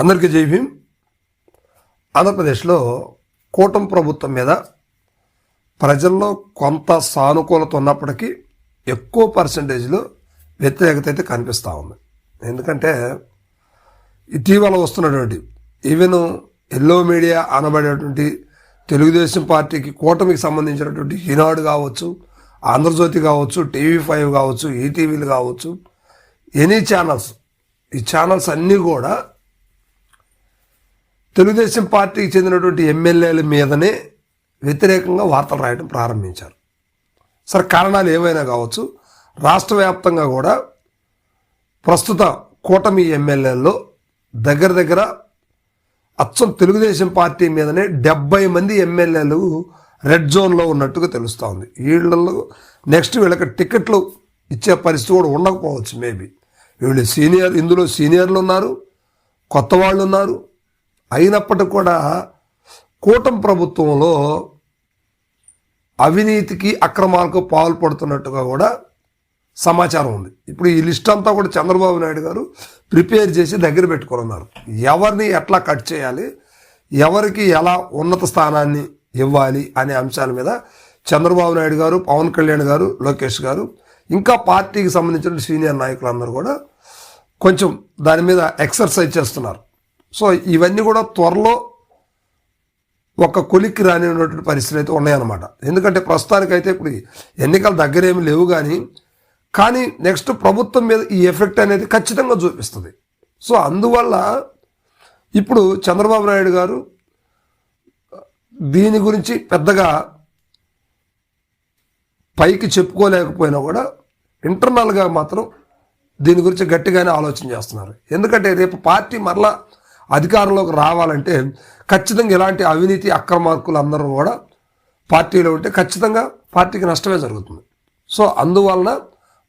అందరికీ జై భీమ్. ఆంధ్రప్రదేశ్లో కూటమి ప్రభుత్వం మీద ప్రజల్లో కొంత సానుకూలత ఉన్నప్పటికీ ఎక్కువ పర్సంటేజ్లో వ్యతిరేకత అయితే కనిపిస్తూ ఉంది. ఎందుకంటే ఇటీవల వస్తున్నటువంటి ఈవెన్ ఎల్లో మీడియా అనబడేటువంటి తెలుగుదేశం పార్టీకి కూటమికి సంబంధించినటువంటి ఈనాడు కావచ్చు ఆంధ్రజ్యోతి కావచ్చు టీవీ ఫైవ్ కావచ్చు ఈటీవీలు కావచ్చు ఎనీ ఛానల్స్ ఈ ఛానల్స్ అన్నీ కూడా తెలుగుదేశం పార్టీకి చెందినటువంటి ఎమ్మెల్యేల మీదనే వ్యతిరేకంగా వార్తలు రాయడం ప్రారంభించారు. సరే కారణాలు ఏవైనా కావచ్చు. రాష్ట్ర వ్యాప్తంగా కూడా ప్రస్తుత కూటమి ఎమ్మెల్యేల్లో దగ్గర దగ్గర అచ్చం తెలుగుదేశం పార్టీ మీదనే డెబ్బై మంది ఎమ్మెల్యేలు రెడ్ జోన్లో ఉన్నట్టుగా తెలుస్తూ ఉంది వీళ్ళలో నెక్స్ట్ వీళ్ళకి టికెట్లు ఇచ్చే పరిస్థితి కూడా ఉండకపోవచ్చు మేబీ వీళ్ళు సీనియర్ ఇందులో సీనియర్లు ఉన్నారు కొత్త వాళ్ళు ఉన్నారు అయినప్పటికీ కూడా కూటమి ప్రభుత్వంలో అవినీతికి అక్రమాలకు పాల్పడుతున్నట్టుగా కూడా సమాచారం ఉంది. ఇప్పుడు ఈ లిస్ట్ అంతా కూడా చంద్రబాబు నాయుడు గారు ప్రిపేర్ చేసి దగ్గర పెట్టుకున్నారు ఉన్నారు ఎవరిని ఎట్లా కట్ చేయాలి? ఎవరికి ఎలా ఉన్నత స్థానాన్ని ఇవ్వాలి అనే అంశాల మీద చంద్రబాబు నాయుడు గారు పవన్ కళ్యాణ్ గారు లోకేష్ గారు ఇంకా పార్టీకి సంబంధించిన సీనియర్ నాయకులందరూ కూడా కొంచెం దాని మీద ఎక్సర్సైజ్ చేస్తున్నారు. సో ఇవన్నీ కూడా త్వరలో ఒక కొలిక్కి రానిటువంటి పరిస్థితులు అయితే ఉన్నాయన్నమాట. ఎందుకంటే ప్రస్తుతానికైతే ఇప్పుడు ఎన్నికల దగ్గరేమి లేవు కానీ కానీ నెక్స్ట్ ప్రభుత్వం మీద ఈ ఎఫెక్ట్ అనేది ఖచ్చితంగా చూపిస్తుంది. సో అందువల్ల ఇప్పుడు చంద్రబాబు నాయుడు గారు దీని గురించి పెద్దగా పైకి చెప్పుకోలేకపోయినా కూడా ఇంటర్నల్గా మాత్రం దీని గురించి గట్టిగానే ఆలోచన చేస్తున్నారు. ఎందుకంటే రేపు పార్టీ మరలా అధికారంలోకి రావాలంటే ఖచ్చితంగా ఇలాంటి అవినీతి అక్రమార్కులు అందరూ కూడా పార్టీలో ఉంటే ఖచ్చితంగా పార్టీకి నష్టమే జరుగుతుంది. సో అందువలన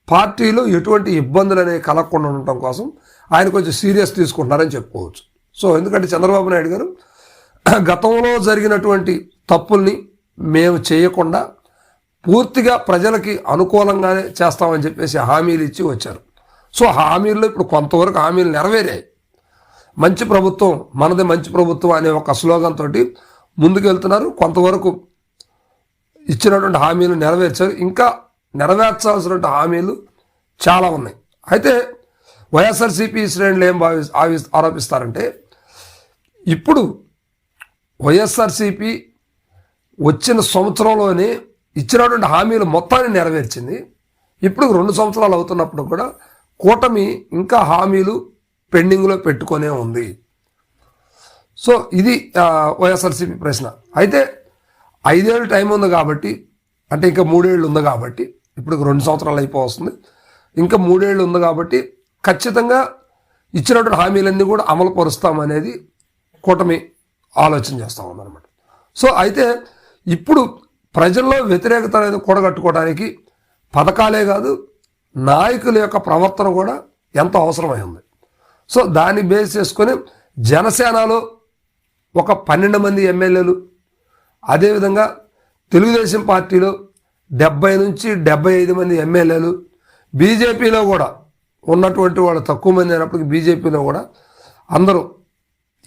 పార్టీలో ఎటువంటి ఇబ్బందులు అనేవి కలగకుండా ఉండటం కోసం ఆయన కొంచెం సీరియస్ తీసుకుంటున్నారని చెప్పుకోవచ్చు. సో ఎందుకంటే చంద్రబాబు నాయుడు గారు గతంలో జరిగినటువంటి తప్పుల్ని మేము చేయకుండా పూర్తిగా ప్రజలకి అనుకూలంగానే చేస్తామని చెప్పేసి హామీలు ఇచ్చి వచ్చారు. సో హామీల్లో ఇప్పుడు కొంతవరకు హామీలు నెరవేరాయి. మంచి ప్రభుత్వం మనది మంచి ప్రభుత్వం అనే ఒక స్లోగన్ తోటి ముందుకెళ్తున్నారు. కొంతవరకు ఇచ్చినటువంటి హామీలు నెరవేర్చారు. ఇంకా నెరవేర్చాల్సినటువంటి హామీలు చాలా ఉన్నాయి. అయితే వైఎస్ఆర్సీపీ శ్రేణులు ఏం భావి ఆవి ఆరోపిస్తారంటే ఇప్పుడు వైఎస్ఆర్సీపీ వచ్చిన సంవత్సరంలోనే ఇచ్చినటువంటి హామీలు మొత్తాన్ని నెరవేర్చింది. ఇప్పుడు రెండు సంవత్సరాలు అవుతున్నప్పుడు కూడా కూటమి ఇంకా హామీలు పెండింగ్లో పెట్టుకొనే ఉంది. సో ఇది వైఎస్ఆర్సీపీ ప్రశ్న. అయితే ఐదేళ్ళు టైం ఉంది కాబట్టి అంటే ఇంకా మూడేళ్ళు ఉంది కాబట్టి ఇప్పుడు రెండు సంవత్సరాలు అయిపోవస్తుంది. ఇంకా మూడేళ్ళు ఉంది కాబట్టి ఖచ్చితంగా ఇచ్చినటువంటి హామీలన్నీ కూడా అమలు పరుస్తామనేది కూటమి ఆలోచన చేస్తా ఉందన్నమాట. సో అయితే ఇప్పుడు ప్రజల్లో వ్యతిరేకత అనేది కూడగట్టుకోవడానికి పథకాలే కాదు నాయకుల యొక్క ప్రవర్తన కూడా ఎంతో అవసరమై ఉంది. సో దాన్ని బేస్ చేసుకొని జనసేనలో ఒక పన్నెండు మంది ఎమ్మెల్యేలు అదేవిధంగా తెలుగుదేశం పార్టీలో డెబ్బై నుంచి డెబ్బై ఐదు మంది ఎమ్మెల్యేలు బీజేపీలో కూడా ఉన్నటువంటి వాళ్ళు తక్కువ మంది అయినప్పటికీ బీజేపీలో కూడా అందరూ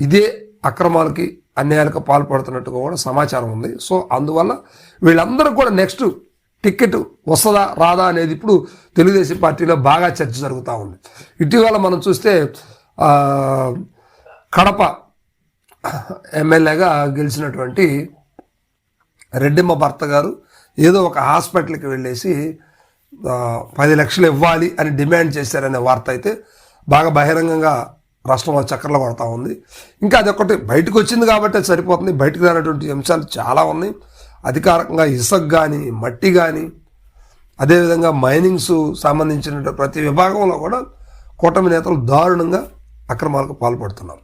ఇదే అక్రమాలకి అన్యాయాలకు పాల్పడుతున్నట్టుగా కూడా సమాచారం ఉంది. సో అందువల్ల వీళ్ళందరూ కూడా నెక్స్ట్ టికెట్ వస్తుందా రాదా అనేది ఇప్పుడు తెలుగుదేశం పార్టీలో బాగా చర్చ జరుగుతూ ఉంది. ఇటీవల మనం చూస్తే కడప ఎమ్మెల్యేగా గెలిచినటువంటి రెడ్డిమ్మ భర్త గారు ఏదో ఒక హాస్పిటల్కి వెళ్ళేసి పది లక్షలు ఇవ్వాలి అని డిమాండ్ చేశారనే వార్త అయితే బాగా బహిరంగంగా రాష్ట్రంలో చక్కర్లు పడతా ఉంది. ఇంకా అదొకటి బయటకు వచ్చింది కాబట్టి సరిపోతుంది. బయటకు రానటువంటి అంశాలు చాలా ఉన్నాయి. అధికారికంగా ఇసుక కానీ మట్టి కానీ అదేవిధంగా మైనింగ్స్ సంబంధించిన ప్రతి విభాగంలో కూడా కూటమి నేతలు దారుణంగా అక్రమాలకు పాల్పడుతున్నారు.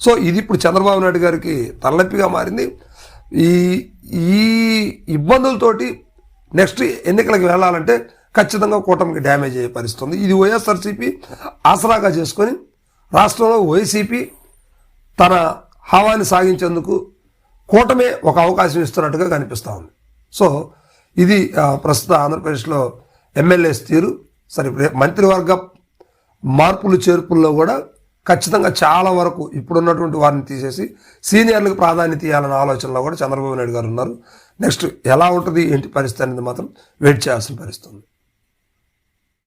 సో ఇది ఇప్పుడు చంద్రబాబు నాయుడు గారికి తలనొప్పిగా మారింది. ఈ ఈ ఇబ్బందులతోటి నెక్స్ట్ ఎన్నికలకు వెళ్ళాలంటే ఖచ్చితంగా కూటమికి డ్యామేజ్ అయ్యే పరిస్థితి ఉంది ఇది వైఎస్ఆర్సీపీ ఆసరాగా చేసుకొని రాష్ట్రంలో వైసీపీ తన హవాని సాగించేందుకు కూటమే ఒక అవకాశం ఇస్తున్నట్టుగా కనిపిస్తూ ఉంది. సో ఇది ప్రస్తుత ఆంధ్రప్రదేశ్లో ఎమ్మెల్యేస్ తీరు. సరే మంత్రివర్గ మార్పులు చేర్పుల్లో కూడా ఖచ్చితంగా చాలా వరకు ఇప్పుడున్నటువంటి వారిని తీసేసి సీనియర్లకు ప్రాధాన్యత ఇవ్వాలన్న ఆలోచనలో కూడా చంద్రబాబు నాయుడు గారు ఉన్నారు. నెక్స్ట్ ఎలా ఉంటుంది ఏంటి పరిస్థితి అనేది మాత్రం వెయిట్ చేయాల్సిన పరిస్థితి